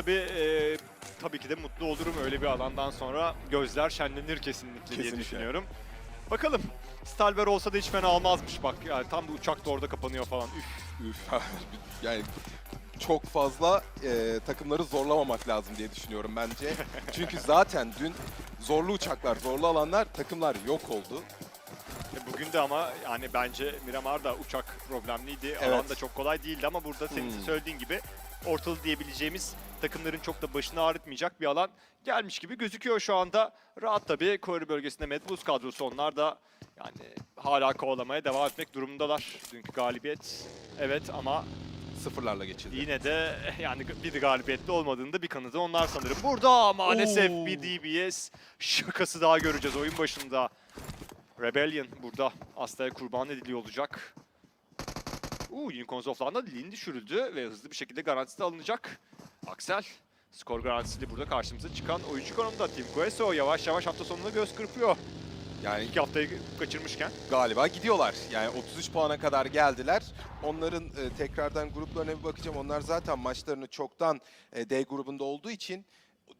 tabii e, tabii ki de mutlu olurum öyle bir alandan sonra. Gözler şenlenir kesinlikle, diye Kesinlikle. düşünüyorum. Bakalım. Stalber olsa da hiç fena olmazmış bak. Yani tam da uçak da orada kapanıyor falan. Üf. Üf. yani çok fazla e, takımları zorlamamak lazım diye düşünüyorum bence. Çünkü zaten dün zorlu uçaklar, zorlu alanlar takımlar yok oldu. E, Bugün de ama yani bence Miramar da uçak problemliydi. Evet. Alan da çok kolay değildi ama burada senin Hmm. söylediğin gibi ortalı diyebileceğimiz takımların çok da başını ağrıtmayacak bir alan gelmiş gibi gözüküyor şu anda. Rahat tabii Korea bölgesinde Mad Bulls kadrosu onlar da yani hala kovalamaya devam etmek durumundalar. Dünkü galibiyet evet ama Sıfırlarla geçildi. yine de yani bir galibiyetli olmadığında bir kanıtı onlar sanırım. Burada maalesef Oo. bir DBS şakası daha göreceğiz oyun başında. Rebellion burada Asta'ya kurban ediliyor olacak. Uuu Unicorns off'larında Lin düşürüldü ve hızlı bir şekilde garantisi alınacak. Axel skor garantisiyle burada karşımıza çıkan oyuncu konumda. Team Queso yavaş yavaş hafta sonuna göz kırpıyor. Yani İki haftayı kaçırmışken. galiba gidiyorlar. Yani 33 puana kadar geldiler. Onların e, tekrardan gruplarına bir bakacağım. Onlar zaten maçlarını çoktan e, D grubunda olduğu için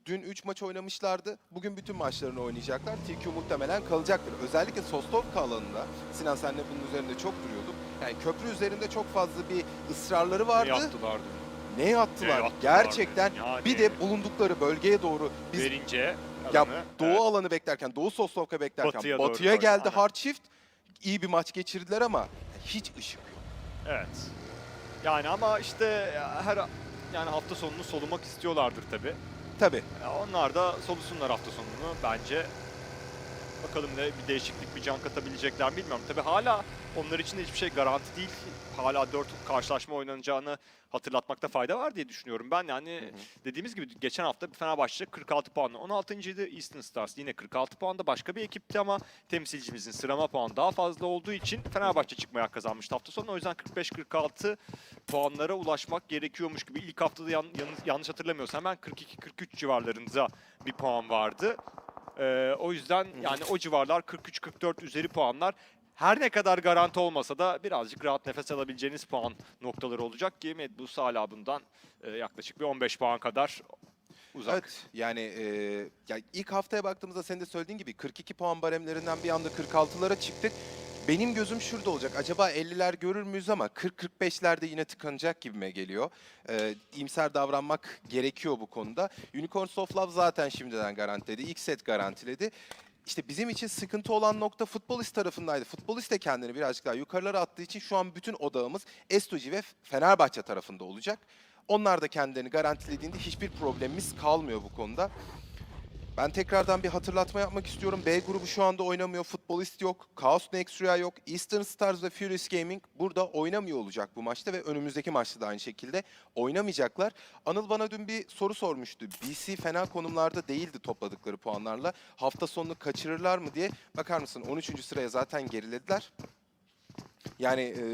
dün 3 maç oynamışlardı. Bugün bütün maçlarını oynayacaklar. TQ muhtemelen kalacaktır. Özellikle Sostovka alanında Sinan senle bunun üzerinde çok duruyorduk. Yani köprü üzerinde çok fazla bir ısrarları vardı. Ne yaptılar? Ne yaptılar? Ne? Gerçekten. Yani Bir de bulundukları bölgeye doğru biz verince ya alanı, doğu evet. alanı beklerken, doğu Soslovka beklerken Batıya batıya, doğru geldi hard shift. İyi bir maç geçirdiler ama hiç ışık yok. Evet. Yani ama işte her yani hafta sonunu solumak istiyorlardır tabi. Tabii. Onlar da solusunlar hafta sonunu bence. Bakalım ne bir değişiklik, bir can katabilecekler mi bilmiyorum. Tabi hala onlar için de hiçbir şey garanti değil. Hala 4 karşılaşma oynanacağını hatırlatmakta fayda var diye düşünüyorum. Ben yani Hı hı. dediğimiz gibi geçen hafta Fenerbahçe 46 puanla 16.ydı. Eastern Stars yine 46 puanda başka bir ekipti ama temsilcimizin sıralama puanı daha fazla olduğu için Fenerbahçe çıkmaya kazanmıştı hafta sonu. O yüzden 45-46 puanlara ulaşmak gerekiyormuş gibi. İlk haftada yan- yan- yanlış hatırlamıyorsam hemen 42-43 civarlarında bir puan vardı. Ee, o yüzden yani o civarlar 43-44 üzeri puanlar her ne kadar garanti olmasa da birazcık rahat nefes alabileceğiniz puan noktaları olacak ki Mad Bulls hala bundan e, yaklaşık bir 15 puan kadar uzak. Evet yani e, ya ilk haftaya baktığımızda senin de söylediğin gibi 42 puan baremlerinden bir anda 46'lara çıktık. Benim gözüm şurada olacak. Acaba 50'ler görür müyüz ama 40-45'lerde yine tıkanacak gibime geliyor. Ee, iyimser davranmak gerekiyor bu konuda. Unicorns of Love zaten şimdiden garantiledi. İlk set garantiledi. İşte bizim için sıkıntı olan nokta futbolist tarafındaydı. Futbolist de kendini birazcık daha yukarılara attığı için şu an bütün odağımız Estoji ve Fenerbahçe tarafında olacak. Onlar da kendilerini garantilediğinde hiçbir problemimiz kalmıyor bu konuda. Ben tekrardan bir hatırlatma yapmak istiyorum. B grubu şu anda oynamıyor. Futbolist yok. Chaos Next yok. Eastern Stars ve Furious Gaming burada oynamıyor olacak bu maçta ve önümüzdeki maçta da aynı şekilde oynamayacaklar. Anıl bana dün bir soru sormuştu. BC fena konumlarda değildi topladıkları puanlarla. Hafta sonunu kaçırırlar mı diye. Bakar mısın 13. sıraya zaten gerilediler. Yani e,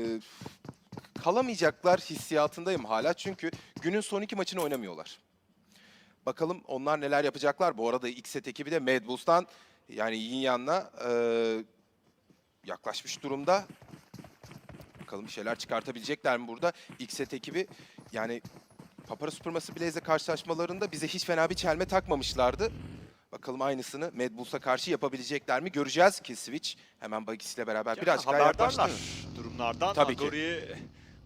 kalamayacaklar hissiyatındayım hala. Çünkü günün son iki maçını oynamıyorlar. Bakalım onlar neler yapacaklar. Bu arada Xset ekibi de Mad Bulls'tan yani Yin Yan'la e, yaklaşmış durumda. Bakalım bir şeyler çıkartabilecekler mi burada? Xset ekibi yani Papara Supermassive Blaze'le karşılaşmalarında bize hiç fena bir çelme takmamışlardı. Bakalım aynısını Mad Bulls'a karşı yapabilecekler mi göreceğiz ki Switch hemen Bagis ile beraber Ya birazcık daha haberdarlar yaklaştı. durumlardan. Tabii. Agori'yi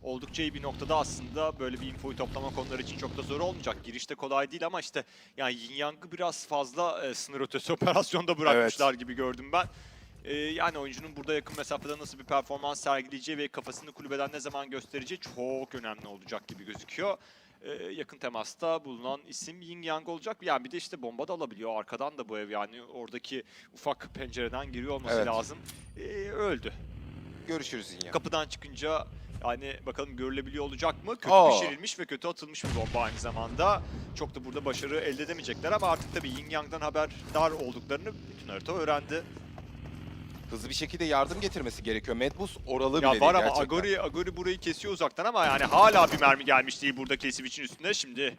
oldukça iyi bir noktada aslında böyle bir infoyu toplama konuları için çok da zor olmayacak. Girişte kolay değil ama işte yani Yin Yang'ı biraz fazla e, sınır ötesi operasyonda bırakmışlar gibi gördüm ben. E, yani oyuncunun burada yakın mesafede nasıl bir performans sergileyeceği ve kafasını kulübeden ne zaman göstereceği çok önemli olacak gibi gözüküyor. E, yakın temasta bulunan isim Yin Yang olacak. Yani bir de işte bomba da alabiliyor. Arkadan da bu ev yani oradaki ufak pencereden giriyor olması Evet. lazım. E, öldü. Görüşürüz Yin Yan. Kapıdan çıkınca yani bakalım görülebiliyor olacak mı? Kötü Aa. pişirilmiş ve kötü atılmış bir bomba aynı zamanda. Çok da burada başarı elde edemeyecekler ama artık tabii Yin Yang'dan haberdar olduklarını bütün harita öğrendi. Hızlı bir şekilde yardım getirmesi gerekiyor. Mad Bulls oralı Ya bile var değil ama gerçekten. Agori, Agori burayı kesiyor uzaktan ama yani hala bir mermi gelmiş değil burada kesip için üstüne. Şimdi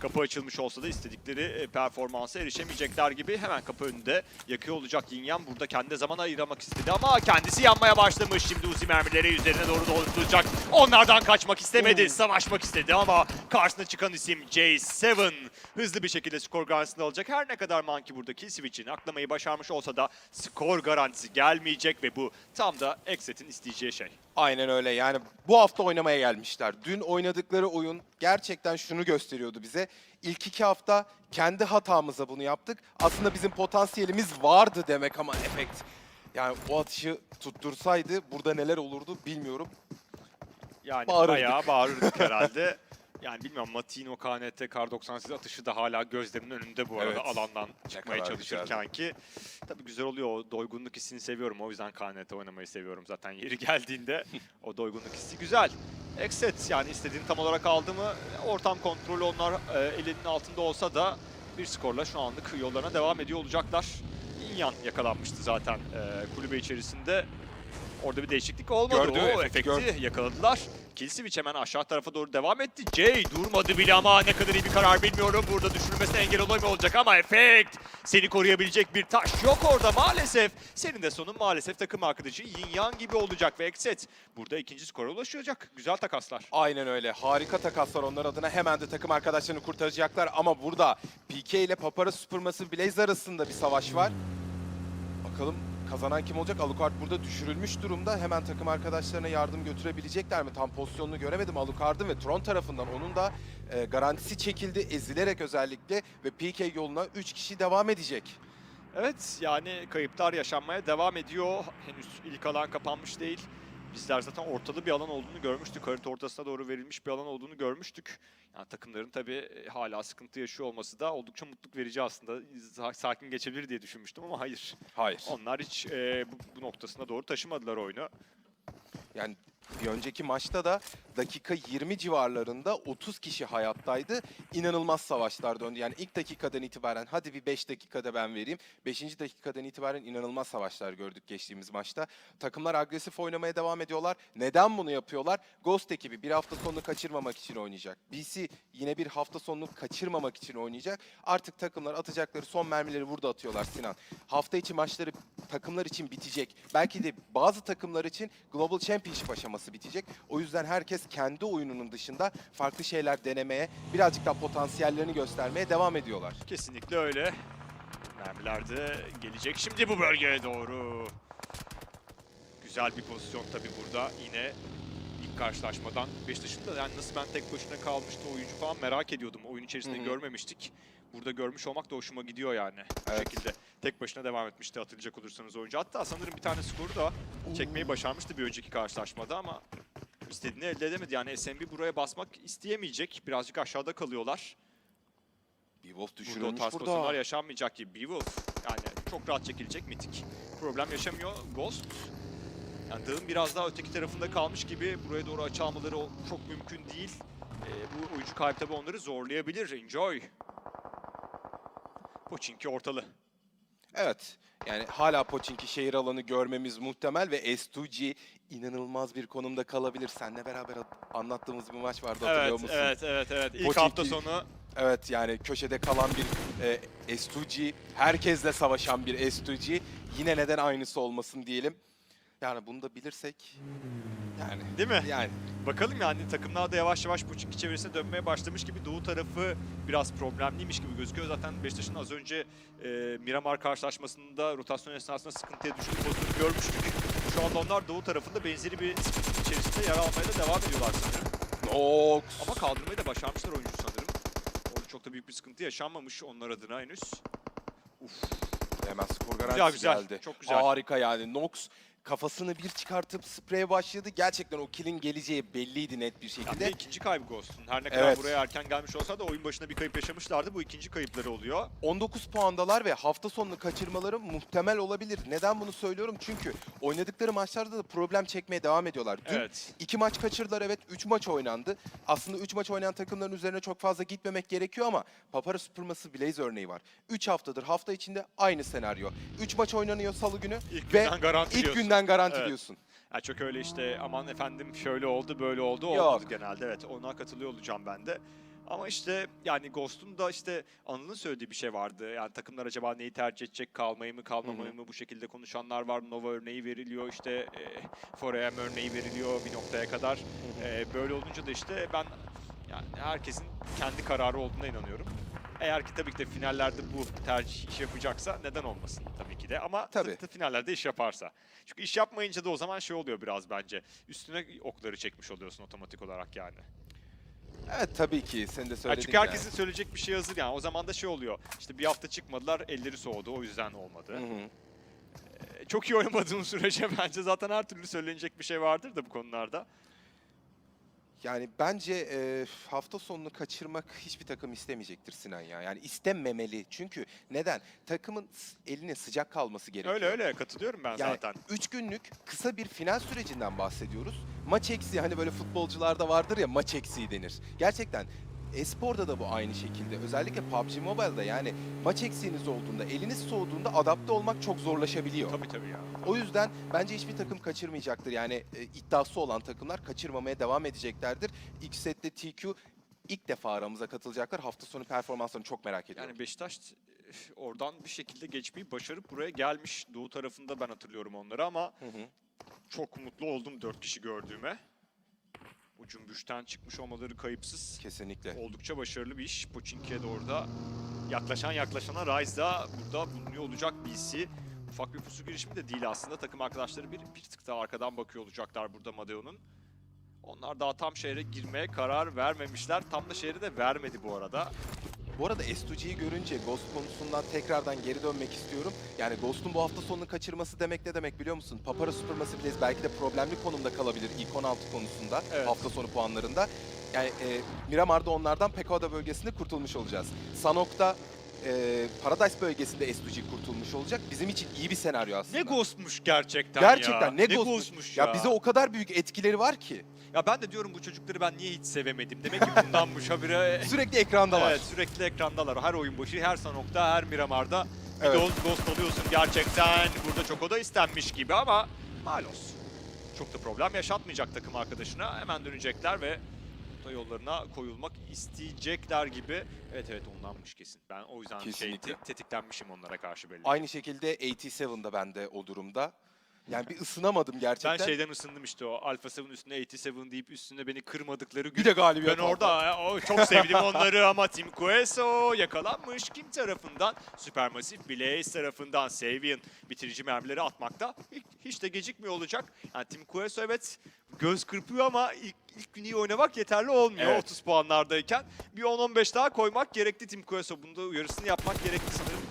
Kapı açılmış olsa da istedikleri e, performansa erişemeyecekler gibi hemen kapı önünde yakıyor olacak Yinyan. Burada kendi zaman ayırmak istedi ama kendisi yanmaya başlamış. Şimdi Uzi mermileri üzerine doğru dolduracak. Onlardan kaçmak istemedi, savaşmak istedi ama karşısına çıkan isim J7 hızlı bir şekilde skor garantisini alacak. Her ne kadar Monkey burada kill switch'ini aklamayı başarmış olsa da skor garantisi gelmeyecek ve bu tam da Exit'in isteyeceği şey. Aynen öyle yani bu hafta oynamaya gelmişler. Dün oynadıkları oyun gerçekten şunu gösteriyordu bize. İlk iki hafta kendi hatamıza bunu yaptık. Aslında bizim potansiyelimiz vardı demek ama efekt. Yani o atışı tuttursaydı burada neler olurdu bilmiyorum. Yani Bağırırdık. bayağı bağırırdık herhalde. Yani bilmiyorum Matino, KNT, Kar 98 atışı da hala gözlerimin önünde bu arada Evet. alandan çıkmaya çalışırken ki. Tabii güzel oluyor o doygunluk hissini seviyorum. O yüzden KNT oynamayı seviyorum zaten yeri geldiğinde. o doygunluk hissi güzel. Exit yani istediğini tam olarak aldı mı ortam kontrolü onlar e, elinin altında olsa da bir skorla şu anlık yollarına devam ediyor olacaklar. Inyan yakalanmıştı zaten e, kulübe içerisinde. Orada bir değişiklik olmadı. Gördü, o efekti efekti yakaladılar. Killswitch hemen aşağı tarafa doğru devam etti. Jay durmadı bile ama ne kadar iyi bir karar bilmiyorum. Burada düşürülmesine engel olamıyor olacak ama efekt. Seni koruyabilecek bir taş yok orada maalesef. Senin de sonun maalesef takım arkadaşı Yin Yang gibi olacak ve Exet burada ikinci skora ulaşacak. Güzel takaslar. Aynen öyle. Harika takaslar onlar adına. Hemen de takım arkadaşlarını kurtaracaklar. Ama burada PK ile Papara Supermassive Blaze arasında bir savaş var. Bakalım kazanan kim olacak? Alucard burada düşürülmüş durumda. Hemen takım arkadaşlarına yardım götürebilecekler mi? Tam pozisyonunu göremedim Alucard'ın ve Tron tarafından onun da e, garantisi çekildi. Ezilerek özellikle ve PK yoluna 3 kişi devam edecek. Evet yani kayıplar yaşanmaya devam ediyor. Henüz ilk alan kapanmış değil. Bizler zaten ortalı bir alan olduğunu görmüştük. Harita ortasına doğru verilmiş bir alan olduğunu görmüştük. Yani takımların tabii e, hala sıkıntı yaşıyor olması da oldukça mutluluk verici aslında. Sa- Sakin geçebilir diye düşünmüştüm ama hayır. Hayır. Onlar hiç e, bu, bu noktasına doğru taşımadılar oyunu. Yani bir önceki maçta da dakika 20 civarlarında 30 kişi hayattaydı. İnanılmaz savaşlar döndü. Yani ilk dakikadan itibaren hadi bir 5 dakikada ben vereyim. 5. dakikadan itibaren inanılmaz savaşlar gördük geçtiğimiz maçta. Takımlar agresif oynamaya devam ediyorlar. Neden bunu yapıyorlar? Ghost ekibi bir hafta sonunu kaçırmamak için oynayacak. BC yine bir hafta sonunu kaçırmamak için oynayacak. Artık takımlar atacakları son mermileri burada atıyorlar Sinan. Hafta içi maçları takımlar için bitecek. Belki de bazı takımlar için Global Championship aşaması bitecek. O yüzden herkes kendi oyununun dışında farklı şeyler denemeye, birazcık daha potansiyellerini göstermeye devam ediyorlar. Kesinlikle öyle. Mermiler de gelecek şimdi bu bölgeye doğru. Güzel bir pozisyon tabii burada. Yine ilk karşılaşmadan Beşiktaş'ın da yani nasıl ben tek başına kalmıştı oyuncu falan merak ediyordum. Oyun içerisinde Hı hı. görmemiştik. Burada görmüş olmak da hoşuma gidiyor yani. Bu Evet. şekilde tek başına devam etmişti hatırlayacak olursanız oyuncu. Hatta sanırım bir tane skoru da çekmeyi başarmıştı bir önceki karşılaşmada ama istediğini elde edemedi. Yani SMB buraya basmak isteyemeyecek. Birazcık aşağıda kalıyorlar. Beowulf Burada o düşürülmüş tarz burada. pozisyonlar yaşanmayacak gibi. Beowulf yani çok rahat çekilecek mitik. Problem yaşamıyor. Ghost yani dağın biraz daha öteki tarafında kalmış gibi buraya doğru açı almaları o- çok mümkün değil. Ee, bu oyuncu kaybı tabii onları zorlayabilir. Enjoy. Pochinki ortalı. Evet. Yani hala Pochinki şehir alanı görmemiz muhtemel ve S2G inanılmaz bir konumda kalabilir. Seninle beraber at- anlattığımız bir maç vardı hatırlıyor Evet, musun? evet, evet, evet. İlk Pochinki- hafta sonu Evet yani köşede kalan bir e, S2G, herkesle savaşan bir S2G. Yine neden aynısı olmasın diyelim. Yani bunu da bilirsek yani değil mi? yani Bakalım yani takımlar da yavaş yavaş Pochinki çevresine dönmeye başlamış gibi doğu tarafı biraz problemliymiş gibi gözüküyor. Zaten Beşiktaş'ın az önce e, Miramar karşılaşmasında rotasyon esnasında sıkıntıya düştüğü pozisyonu görmüştük. Şu anda onlar doğu tarafında benzeri bir sıkıntı içerisinde yer almaya da devam ediyorlar sanırım. Nox. Ama kaldırmayı da başarmışlar oyuncu sanırım. Orada çok da büyük bir sıkıntı yaşanmamış onlar adına henüz. Uf, Hemen skor güzel garantisi güzel. geldi. Çok güzel. Harika yani Nox kafasını bir çıkartıp spreye başladı. Gerçekten o kill'in geleceği belliydi net bir Yani şekilde. ikinci kaybı Ghost'un. Her ne kadar Evet. buraya erken gelmiş olsa da oyun başına bir kayıp yaşamışlardı. Bu ikinci kayıpları oluyor. 19 puandalar ve hafta sonunu kaçırmaları muhtemel olabilir. Neden bunu söylüyorum? Çünkü oynadıkları maçlarda da problem çekmeye devam ediyorlar. Dün Evet. iki maç kaçırdılar evet. Üç maç oynandı. Aslında üç maç oynayan takımların üzerine çok fazla gitmemek gerekiyor ama Papara Supermassive Blaze örneği var. Üç haftadır hafta içinde aynı senaryo. Üç maç oynanıyor salı günü İlk ve günden ilk diyorsun. Günden garanti Evet. diyorsun. Ya çok öyle işte aman efendim şöyle oldu böyle oldu Yok. olmadı genelde evet ona katılıyor olacağım ben de. Ama işte yani Ghost'un da işte Anıl'ın söylediği bir şey vardı. Yani takımlar acaba neyi tercih edecek? Kalmayı mı kalmamayı mı? Bu şekilde konuşanlar var. Nova örneği veriliyor işte. E, Foreem örneği veriliyor bir noktaya kadar. E, böyle olunca da işte ben yani herkesin kendi kararı olduğuna inanıyorum. Eğer ki tabii ki de finallerde bu tercih iş yapacaksa neden olmasın tabii ki de. Ama Tabii. finallerde iş yaparsa. Çünkü iş yapmayınca da o zaman şey oluyor biraz bence. Üstüne okları çekmiş oluyorsun otomatik olarak yani. Evet tabii ki senin de Ya söylediğin çünkü herkesin söyleyecek bir şey hazır yani. O zaman da şey oluyor. İşte bir hafta çıkmadılar, elleri soğudu. O yüzden olmadı. Hı hı. Ee, Çok iyi oynamadığın sürece bence zaten her türlü söylenecek bir şey vardır da bu konularda. Yani bence e, hafta sonunu kaçırmak hiçbir takım istemeyecektir Sinan ya. Yani istememeli. Çünkü neden? Takımın s- eline sıcak kalması gerekiyor. Öyle öyle katılıyorum ben Yani zaten. 3 günlük kısa bir final sürecinden bahsediyoruz. Maç eksiği hani böyle futbolcularda vardır ya maç eksiği denir. Gerçekten Espor'da da bu aynı şekilde. Özellikle PUBG Mobile'da yani maç eksiğiniz olduğunda, eliniz soğuduğunda adapte olmak çok zorlaşabiliyor. Tabii tabii ya. O yüzden bence hiçbir takım kaçırmayacaktır. Yani e, iddiası olan takımlar kaçırmamaya devam edeceklerdir. İlk sette TQ ilk defa aramıza katılacaklar. Hafta sonu performanslarını çok merak ediyorum. Yani Beşiktaş oradan bir şekilde geçmeyi başarıp buraya gelmiş. Doğu tarafında ben hatırlıyorum onları ama Hı hı. çok mutlu oldum dört kişi gördüğüme. Bu cümbüşten çıkmış olmaları kayıpsız. Kesinlikle. Oldukça başarılı bir iş. Pochinki'ye de orada yaklaşan yaklaşana Rise da burada bulunuyor olacak BC. Ufak bir pusu girişimi de değil aslında. Takım arkadaşları bir, bir tık daha arkadan bakıyor olacaklar burada Madeo'nun. Onlar daha tam şehre girmeye karar vermemişler. Tam da şehri de vermedi bu arada. Bu arada S2G'yi görünce Ghost konusundan tekrardan geri dönmek istiyorum. Yani Ghost'un bu hafta sonunu kaçırması demek ne demek biliyor musun? Papara Supermassive Blaze belki de problemli konumda kalabilir ilk 16 konusunda Evet. hafta sonu puanlarında. Yani e, Miramar'da onlardan Pekoda bölgesinde kurtulmuş olacağız. Sanok'ta e, Paradise bölgesinde S2G kurtulmuş olacak. Bizim için iyi bir senaryo aslında. Ne ghostmuş gerçekten, Gerçekten ya. ne, ghostmuş. ghostmuş ya. Ya bize o kadar büyük etkileri var ki. Ya ben de diyorum bu çocukları ben niye hiç sevemedim. Demek ki bundanmış habire. Sürekli ekrandalar. Evet sürekli ekrandalar. Her oyun başı, her Sanok'ta, her Miramar'da bir Evet. ghost, ghost alıyorsun gerçekten. Burada çok o da istenmiş gibi ama malos. Çok da problem yaşatmayacak takım arkadaşına. Hemen dönecekler ve da yollarına koyulmak isteyecekler gibi. Evet evet ondanmış kesin. Ben o yüzden şey Kesinlikle. te- tetiklenmişim onlara karşı belli. Aynı şekilde 87'da ben de o durumda. Yani bir ısınamadım gerçekten. Ben şeyden ısındım işte o Alpha 7 üstüne 87 deyip üstüne beni kırmadıkları gün. bir de galibiyet Ben orada o, çok sevdim onları ama Team Queso yakalanmış. Kim tarafından? Supermassive Blaze tarafından Savian bitirici mermileri atmakta hiç, hiç de gecikmiyor olacak. Yani Team Queso evet göz kırpıyor ama ilk, ilk gün iyi oynamak yeterli olmuyor Evet. 30 puanlardayken. Bir 10-15 daha koymak gerekti Team Queso. Bunda uyarısını yapmak gerekti sanırım.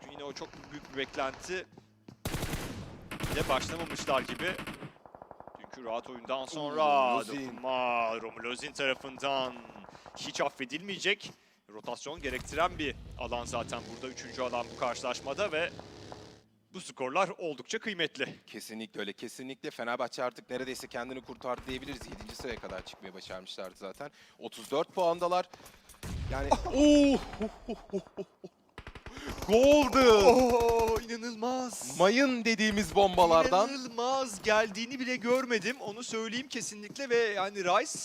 Çünkü yine o çok büyük bir beklenti ile başlamamışlar gibi. Dünkü rahat oyundan sonra dokunma Romulozin tarafından hiç affedilmeyecek. Rotasyon gerektiren bir alan zaten burada. Üçüncü alan bu karşılaşmada ve bu skorlar oldukça kıymetli. Kesinlikle öyle. Kesinlikle Fenerbahçe artık neredeyse kendini kurtardı diyebiliriz. 7. sıraya kadar çıkmaya başarmışlardı zaten. 34 puandalar. Yani oh, Golden. Oo inanılmaz. Mayın dediğimiz bombalardan İnanılmaz geldiğini bile görmedim. Onu söyleyeyim kesinlikle ve yani Rice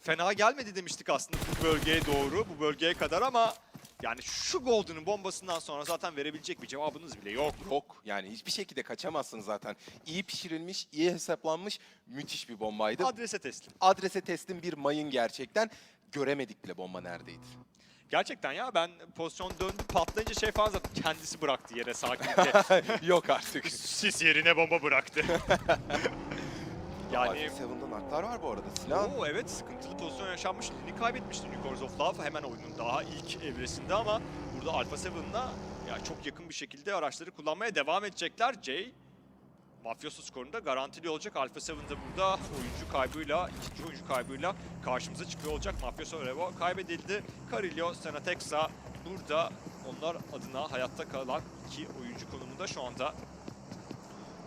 fena gelmedi demiştik aslında bu bölgeye doğru, bu bölgeye kadar ama yani şu Golden'ın bombasından sonra zaten verebilecek bir cevabınız bile yok. yok. Yani hiçbir şekilde kaçamazsınız zaten. İyi pişirilmiş, iyi hesaplanmış müthiş bir bombaydı. Adrese teslim. Adrese teslim bir mayın gerçekten. Göremedik bile bomba neredeydi. Gerçekten ya ben pozisyon döndü patlayınca şey falan zaten kendisi bıraktı yere sakince. yok artık. Sis yerine bomba bıraktı. yani Yani... Seven'da naklar var bu arada. Sinan. Oo evet sıkıntılı pozisyon yaşanmış. Lini kaybetmişti Unicorns of Love hemen oyunun daha ilk evresinde ama burada Alpha 7'la ya çok yakın bir şekilde araçları kullanmaya devam edecekler. Jay Mafyoso skorunda garantili olacak. Alpha 7 de burada oyuncu kaybıyla, ikinci oyuncu kaybıyla karşımıza çıkıyor olacak. Mafyoso Revo kaybedildi. Carillo, Senatexa burada onlar adına hayatta kalan iki oyuncu konumunda şu anda.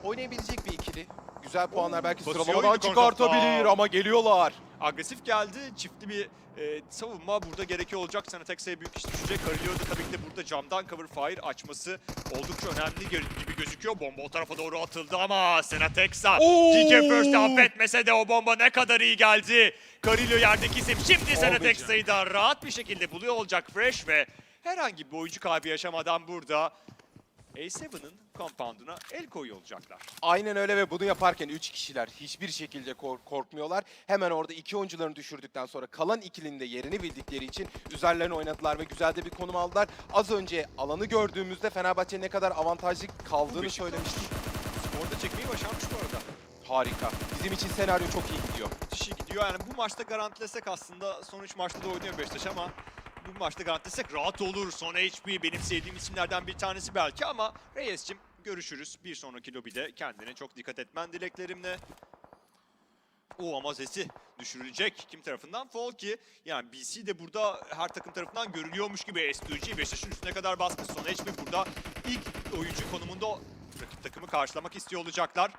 Oynayabilecek bir ikili. Güzel puanlar belki basıyor sıralamadan çıkartabilir ama geliyorlar. Agresif geldi. Çiftli bir e, savunma burada gerekiyor olacak. Senatex'e büyük iş düşecek. Da tabii ki de burada camdan cover fire açması oldukça önemli gibi gözüküyor. Bomba o tarafa doğru atıldı ama Senatexa Oo! GK First'ı affetmese de o bomba ne kadar iyi geldi. Carillo yerdeki isim. Şimdi Senatexa'yı da rahat bir şekilde buluyor olacak Fresh ve herhangi bir oyuncu kaybı yaşamadan burada A7'ın compound'una el koyuyor olacaklar. Aynen öyle ve bunu yaparken 3 kişiler hiçbir şekilde kork- korkmuyorlar. Hemen orada iki oyuncularını düşürdükten sonra kalan ikilinin de yerini bildikleri için üzerlerine oynadılar ve güzel de bir konum aldılar. Az önce alanı gördüğümüzde Fenerbahçe ne kadar avantajlı kaldığını Beşiktaş söylemiştik. Skorda çekmeyi başarmış bu arada. Harika. Bizim için senaryo çok iyi gidiyor. Kişi gidiyor yani bu maçta garantilesek aslında son 3 maçta da oynuyor Beşiktaş ama bu maçta garantilesek rahat olur. Son HP benim sevdiğim isimlerden bir tanesi belki ama Reyes'cim görüşürüz. Bir sonraki lobide kendine çok dikkat etmen dileklerimle. O ama Zesi düşürülecek. Kim tarafından? Folki. Yani BC de burada her takım tarafından görülüyormuş gibi S2G. Beşiktaş'ın üstüne kadar baskı. Son HP burada ilk oyuncu konumunda rakip takımı karşılamak istiyor olacaklar.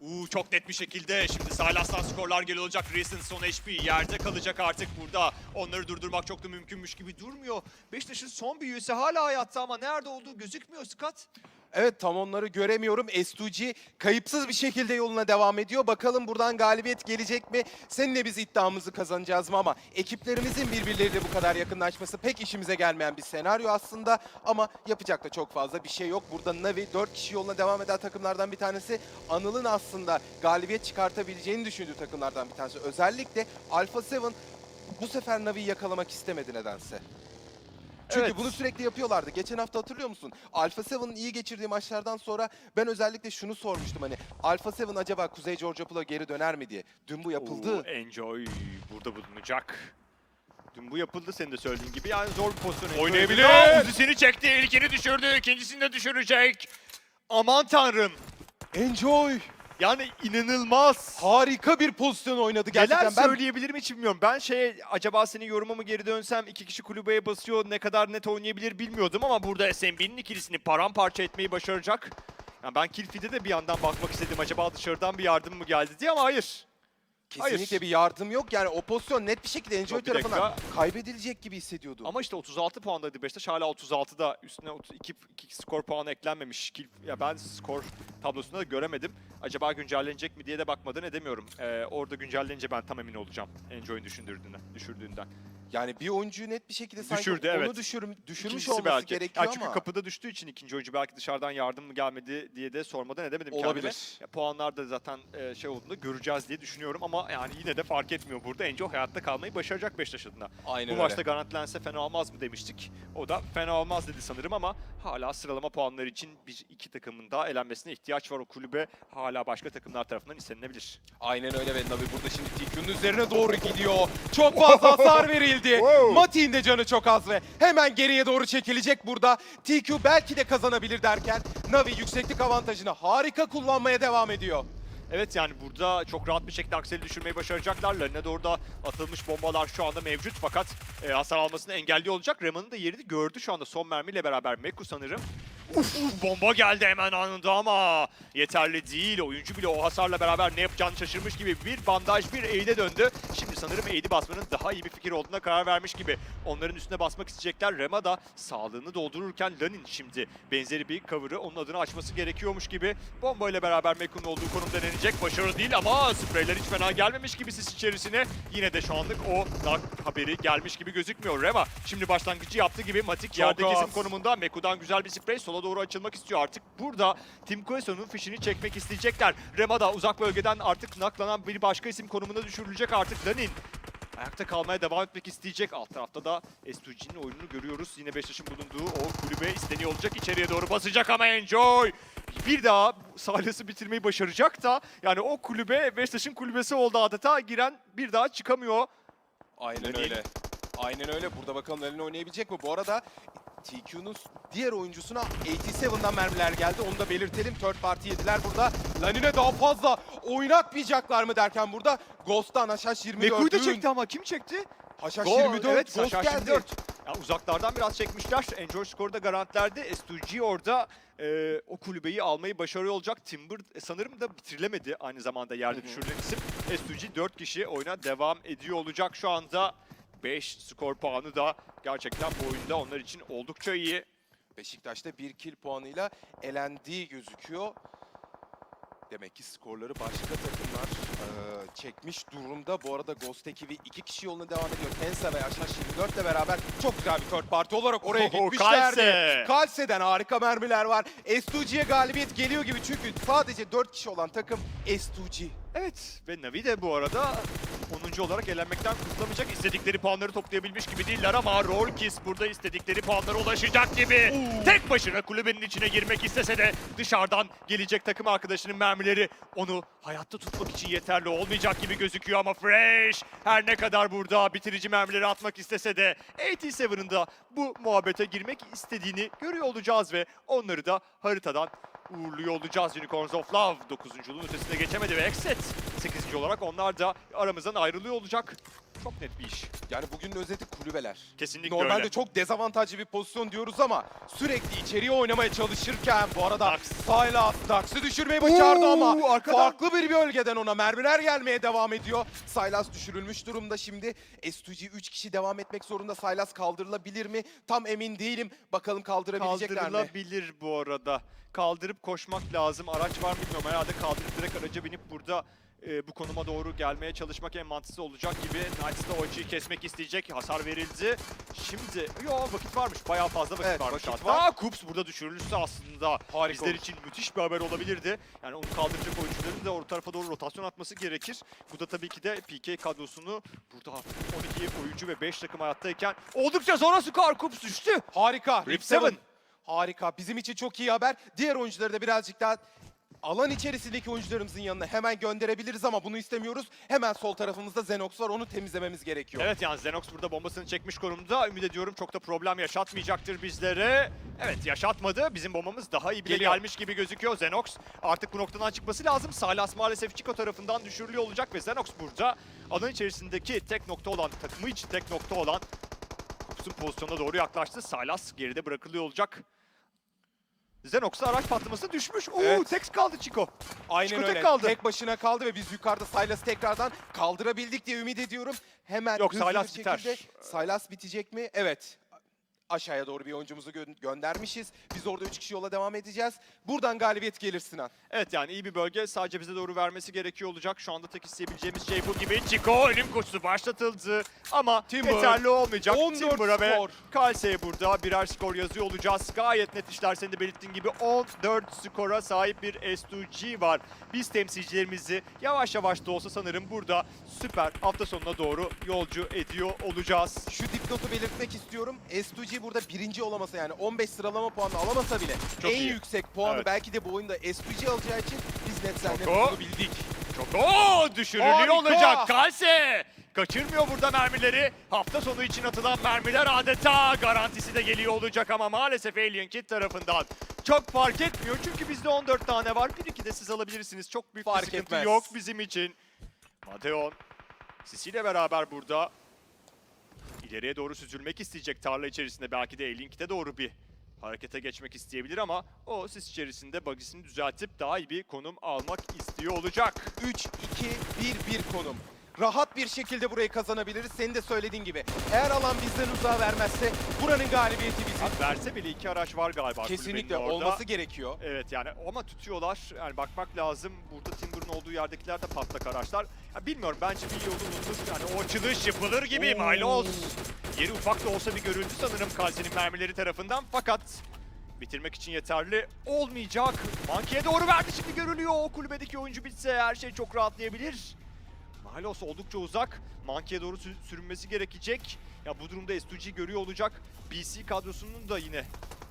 Uuu çok net bir şekilde şimdi Silas'tan skorlar geliyor olacak. Recent son HP yerde kalacak artık burada. Onları durdurmak çok da mümkünmüş gibi durmuyor. Beşiktaş'ın son bir üyesi hala hayatta ama nerede olduğu gözükmüyor Scott. Evet tam onları göremiyorum. S2G kayıpsız bir şekilde yoluna devam ediyor. Bakalım buradan galibiyet gelecek mi? Seninle biz iddiamızı kazanacağız mı ama ekiplerimizin birbirleriyle bu kadar yakınlaşması pek işimize gelmeyen bir senaryo aslında. Ama yapacak da çok fazla bir şey yok. Burada Navi 4 kişi yoluna devam eden takımlardan bir tanesi. Anıl'ın aslında galibiyet çıkartabileceğini düşündüğü takımlardan bir tanesi. Özellikle Alpha 7 bu sefer Navi'yi yakalamak istemedi nedense. Çünkü Evet. bunu sürekli yapıyorlardı. Geçen hafta hatırlıyor musun? Alpha 7'ın iyi geçirdiği maçlardan sonra ben özellikle şunu sormuştum hani Alpha 7 acaba Kuzey Georgia Pool'a geri döner mi diye. Dün bu yapıldı. Oo, Enjoy burada bulunacak. Dün bu yapıldı senin de söylediğin gibi. Yani zor bir pozisyon. Oynayabilir. Uzisini çekti. İlkini düşürdü. ikincisini de düşürecek. Aman tanrım. Enjoy! Yani inanılmaz. Harika bir pozisyon oynadı gerçekten. Neler ben söyleyebilirim hiç bilmiyorum. Ben şey acaba senin yoruma mı geri dönsem iki kişi kulübeye basıyor ne kadar net oynayabilir bilmiyordum ama burada SMB'nin ikilisini paramparça etmeyi başaracak. Yani ben Kilfi'de de bir yandan bakmak istedim acaba dışarıdan bir yardım mı geldi diye ama hayır. Kesinlikle hayır. bir yardım yok. Yani o pozisyon net bir şekilde Enjoy Yok, bir dakika. tarafından kaybedilecek gibi hissediyordum. Ama işte 36 puandaydı Beşiktaş hala 36'da üstüne 2, 2 skor puanı eklenmemiş. Kil- Ya ben skor tablosunda da göremedim. Acaba güncellenecek mi diye de bakmadan edemiyorum. Ee, orada güncellenince ben tam emin olacağım. Enjoy'un düşündürdüğünden, düşürdüğünden. Yani bir oyuncuyu net bir şekilde sanki Düşürdü, onu evet. düşürüm, düşürmüş İkincisi olması belki. gerekiyor Ya çünkü ama. kapıda düştüğü için ikinci oyuncu belki dışarıdan yardım mı gelmedi diye de sormadan edemedim Olabilir. kendime. Ya, puanlar da zaten e, şey olduğunda göreceğiz diye düşünüyorum ama yani yine de fark etmiyor burada. Enjoy hayatta kalmayı başaracak Beşiktaş adına. Aynen Bu öyle. maçta garantilense fena olmaz mı demiştik. O da fena olmaz dedi sanırım ama hala sıralama puanları için bir iki takımın daha elenmesine ihtiyaç var. O kulübe hala başka takımlar tarafından istenilebilir. Aynen öyle ve Navi burada şimdi TQ'nun üzerine doğru gidiyor. Çok fazla hasar verildi. Wow. Mati'nin de canı çok az ve hemen geriye doğru çekilecek burada. TQ belki de kazanabilir derken Navi yükseklik avantajını harika kullanmaya devam ediyor. Evet yani burada çok rahat bir şekilde akseli düşürmeyi başaracaklar. Larine doğru da atılmış bombalar şu anda mevcut fakat e, hasar almasını engelliyor olacak. Reman'ın da yerini gördü şu anda son mermiyle beraber Meku sanırım. Uf, bomba geldi hemen anında ama yeterli değil. Oyuncu bile o hasarla beraber ne yapacağını şaşırmış gibi bir bandaj bir aid'e döndü. Şimdi sanırım aid'i basmanın daha iyi bir fikir olduğuna karar vermiş gibi. Onların üstüne basmak isteyecekler. Rema da sağlığını doldururken Lanin şimdi benzeri bir cover'ı onun adına açması gerekiyormuş gibi. Bomba ile beraber Meku'nun olduğu konum denenecek. Başarılı değil ama spreyler hiç fena gelmemiş gibi sis içerisine. Yine de şu anlık o knock haberi gelmiş gibi gözükmüyor. Rema şimdi başlangıcı yaptığı gibi Matik yerde kesim konumunda. Meku'dan güzel bir sprey sola doğru açılmak istiyor artık. Burada Tim Queso'nun fişini çekmek isteyecekler. Rema da uzak bölgeden artık naklanan bir başka isim konumuna düşürülecek artık Lanin. Ayakta kalmaya devam etmek isteyecek. Alt tarafta da S2G'nin oyununu görüyoruz. Yine Beşiktaş'ın bulunduğu o kulübe isteniyor olacak. içeriye doğru basacak ama Enjoy. Bir daha Silas'ı bitirmeyi başaracak da yani o kulübe Beşiktaş'ın kulübesi oldu adeta. Giren bir daha çıkamıyor. Aynen öyle. Aynen öyle. Burada bakalım Lanin oynayabilecek mi? Bu arada TQ'nun diğer oyuncusuna 87'dan mermiler geldi. Onu da belirtelim. Third party yediler burada. Lanin'e daha fazla oynatmayacaklar mı derken burada Ghost'tan Haşhaş 24. Meku'yu da çekti ama kim çekti? Haşhaş Go- 24. Evet, Ghost Haşhaş geldi. 24. Ya uzaklardan biraz çekmişler. Enjoy skoru da garantilerde. S2G orada e, o kulübeyi almayı başarıyor olacak. Timber e, sanırım da bitirilemedi aynı zamanda yerde düşürülen isim. S2G 4 kişi oyuna devam ediyor olacak şu anda. 5 skor puanı da gerçekten bu oyunda onlar için oldukça iyi. Beşiktaş'ta bir kill puanıyla elendiği gözüküyor. Demek ki skorları başka takımlar eee, çekmiş durumda. Bu arada Ghost ekibi iki kişi yoluna devam ediyor. Tensa ve Yaşar 24 ile beraber çok güzel bir third party olarak oraya Oho, gitmişlerdi. Kalse! Kalse'den harika mermiler var. S2G'ye galibiyet geliyor gibi çünkü sadece 4 kişi olan takım S2G. Evet ve Navi de bu arada 10. olarak elenmekten kurtulamayacak. İstedikleri puanları toplayabilmiş gibi değiller ama Rolkis burada istedikleri puanlara ulaşacak gibi. Tek başına kulübenin içine girmek istese de dışarıdan gelecek takım arkadaşının mermileri onu hayatta tutmak için yeterli olmayacak gibi gözüküyor ama Fresh her ne kadar burada bitirici mermileri atmak istese de 87'ın da bu muhabbete girmek istediğini görüyor olacağız ve onları da haritadan uğurluyor olacağız Unicorns of Love. 9.luğun ötesine geçemedi ve Exit 8. olarak onlar da aramızdan ayrılıyor olacak. Çok net bir iş. Yani bugünün özeti kulübeler. Kesinlikle Normalde öyle. çok dezavantajlı bir pozisyon diyoruz ama sürekli içeriye oynamaya çalışırken bu arada Dax. Sylas Dax'ı düşürmeyi başardı Oo, ama arkadan. farklı bir bölgeden ona mermiler gelmeye devam ediyor. Sylas düşürülmüş durumda şimdi. S2G 3 kişi devam etmek zorunda. Sylas kaldırılabilir mi? Tam emin değilim. Bakalım kaldırabilecekler mi? Kaldırılabilir bu arada. Kaldırıp koşmak lazım. Araç var mı bilmiyorum. Herhalde kaldırıp direkt araca binip burada e, bu konuma doğru gelmeye çalışmak en mantıklı olacak gibi. Knights da o açıyı kesmek isteyecek. Hasar verildi. Şimdi yo vakit varmış. Bayağı fazla vakit Evet, varmış vakit hatta. var. Kups burada düşürülürse aslında Harika bizler olur. için müthiş bir haber olabilirdi. Yani onu kaldıracak oyuncuların da o tarafa doğru rotasyon atması gerekir. Bu da tabii ki de PK kadrosunu burada 12 oyuncu ve 5 takım hayattayken oldukça sonra Sukar Kups düştü. Harika. Rip Rip Seven. Seven. Harika. Bizim için çok iyi haber. Diğer oyuncuları da birazcık daha alan içerisindeki oyuncularımızın yanına hemen gönderebiliriz ama bunu istemiyoruz. Hemen sol tarafımızda Zenox var. Onu temizlememiz gerekiyor. Evet yani Zenox burada bombasını çekmiş konumda. Ümit ediyorum çok da problem yaşatmayacaktır bizlere. Evet yaşatmadı. Bizim bombamız daha iyi bile Geliyor. gelmiş gibi gözüküyor. Zenox artık bu noktadan çıkması lazım. Salas maalesef Chico tarafından düşürülüyor olacak ve Zenox burada alan içerisindeki tek nokta olan, takımı için tek nokta olan Kups'un pozisyonuna doğru yaklaştı. Salas geride bırakılıyor olacak. Zenox'a araç patlaması düşmüş. Oo, Evet. tek kaldı Chico. Aynen Chico öyle. tek kaldı. Tek başına kaldı ve biz yukarıda Sylas'ı tekrardan kaldırabildik diye ümit ediyorum. Hemen Yok, bir biter. Sylas bitecek mi? Evet. Aşağıya doğru bir oyuncumuzu gö- göndermişiz. Biz orada 3 kişi yola devam edeceğiz. Buradan galibiyet gelir Sinan. Evet yani iyi bir bölge. Sadece bize doğru vermesi gerekiyor olacak. Şu anda tek isteyebileceğimiz şey bu gibi. Chico ölüm koşusu başlatıldı. Ama Timber, yeterli olmayacak. 14 Timber'a ve. Kalse'ye burada birer skor yazıyor olacağız. Gayet net işler senin de belirttiğin gibi 14 skora sahip bir S2G var. Biz temsilcilerimizi yavaş yavaş da olsa sanırım burada süper hafta sonuna doğru yolcu ediyor olacağız. Şu dipnotu belirtmek istiyorum. S2G burada birinci olamasa yani 15 sıralama puanı alamasa bile Çok en iyi. yüksek puanı Evet. belki de bu oyunda S2G alacağı için biz net senle Çok o. bunu bildik. Çok o düşürülüyor Harika. olacak Kalse. Kaçırmıyor burada mermileri. Hafta sonu için atılan mermiler adeta garantisi de geliyor olacak ama maalesef Alien Kid tarafından çok fark etmiyor. Çünkü bizde 14 tane var. Bir iki de siz alabilirsiniz. Çok büyük Fark bir sıkıntı etmez. yok bizim için. Mateon Sisi ile beraber burada ileriye doğru süzülmek isteyecek tarla içerisinde. Belki de Alien Kid'e doğru bir harekete geçmek isteyebilir ama o sis içerisinde bagisini düzeltip daha iyi bir konum almak istiyor olacak. 3, 2, 1, 1 konum. Rahat bir şekilde burayı kazanabiliriz. Senin de söylediğin gibi. Eğer alan bizden uzağa vermezse buranın galibiyeti bizim. Abi verse bile iki araç var galiba Kesinlikle olması gerekiyor. Evet yani ama tutuyorlar. Yani bakmak lazım. Burada Timber'ın olduğu yerdekiler de patlak araçlar. Ya bilmiyorum bence bir yolu bulunur. Yani o açılış yapılır gibi. Milos. Yeri ufak da olsa bir görüldü sanırım Kalse'nin mermileri tarafından. Fakat bitirmek için yeterli olmayacak. Manki'ye doğru verdi şimdi görülüyor. O kulübedeki oyuncu bitse her şey çok rahatlayabilir. Milos oldukça uzak. Manki'ye doğru sü- sürünmesi gerekecek. Ya bu durumda S2G görüyor olacak. BC kadrosunun da yine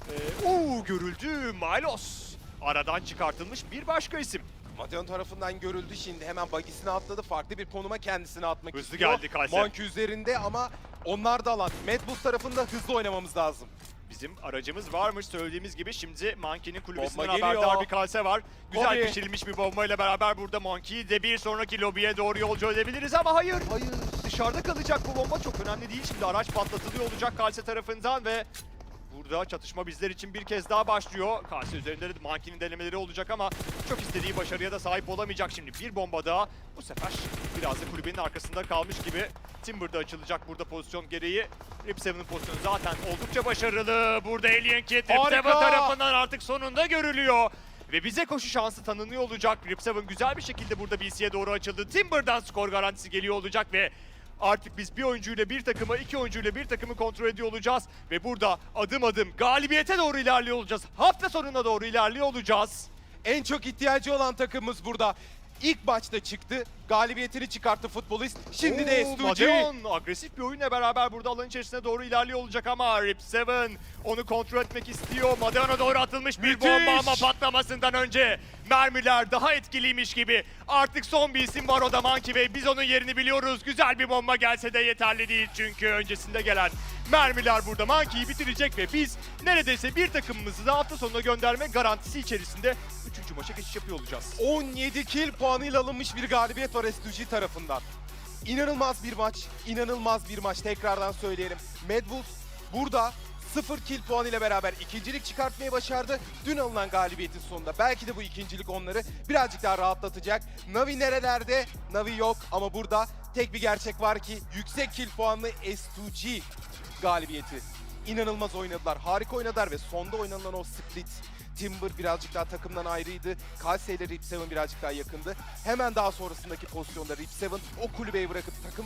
ee, Oo görüldü Milos. Aradan çıkartılmış bir başka isim. Mateon tarafından görüldü şimdi hemen bagisine atladı. Farklı bir konuma kendisini atmak Hızlı istiyor. geldi Kalse. Monkey üzerinde ama onlar da alan. Medbus tarafında hızlı oynamamız lazım. Bizim aracımız varmış söylediğimiz gibi şimdi Monkey'nin kulübesinden Bomba geliyor. haberdar bir kalse var. Güzel Kobe. pişirilmiş bir bombayla beraber burada Monkey'i de bir sonraki lobiye doğru yolcu edebiliriz ama hayır. Hayır. dışarıda kalacak bu bomba çok önemli değil. Şimdi araç patlatılıyor olacak Kalse tarafından ve burada çatışma bizler için bir kez daha başlıyor. Kalse üzerinde de Monkey'nin denemeleri olacak ama çok istediği başarıya da sahip olamayacak şimdi. Bir bomba daha bu sefer biraz da kulübenin arkasında kalmış gibi. Timber'da açılacak burada pozisyon gereği. Rip 7'ın pozisyonu zaten oldukça başarılı. Burada Alien Kid Rip 7 Harika! tarafından artık sonunda görülüyor. Ve bize koşu şansı tanınıyor olacak. Rip 7 güzel bir şekilde burada BC'ye doğru açıldı. Timber'dan skor garantisi geliyor olacak ve artık biz bir oyuncuyla bir takımı, iki oyuncuyla bir takımı kontrol ediyor olacağız. Ve burada adım adım galibiyete doğru ilerliyor olacağız. Hafta sonuna doğru ilerliyor olacağız. En çok ihtiyacı olan takımımız burada. İlk maçta çıktı. Galibiyetini çıkarttı futbolist. Şimdi de Oo, S2G. Madeon agresif bir oyunla beraber burada alan içerisine doğru ilerliyor olacak ama Rip 7 onu kontrol etmek istiyor. Madeon'a doğru atılmış bir Müthiş. bomba ama patlamasından önce mermiler daha etkiliymiş gibi. Artık son bir isim var o da Monkey Bey. Biz onun yerini biliyoruz. Güzel bir bomba gelse de yeterli değil çünkü öncesinde gelen mermiler burada Monkey'yi bitirecek ve biz neredeyse bir takımımızı da hafta sonuna gönderme garantisi içerisinde 3. maça geçiş yapıyor olacağız. 17 kill puanıyla alınmış bir galibiyet var S2G tarafından. İnanılmaz bir maç, inanılmaz bir maç tekrardan söyleyelim. Mad Bulls burada 0 kill puanıyla beraber ikincilik çıkartmayı başardı. Dün alınan galibiyetin sonunda belki de bu ikincilik onları birazcık daha rahatlatacak. Navi nerelerde? Navi yok ama burada tek bir gerçek var ki yüksek kill puanlı S2G galibiyeti. İnanılmaz oynadılar, harika oynadılar ve sonda oynanılan o split Timber birazcık daha takımdan ayrıydı. Kalse ile Rip 7 birazcık daha yakındı. Hemen daha sonrasındaki pozisyonda Rip 7 o kulübeyi bırakıp takım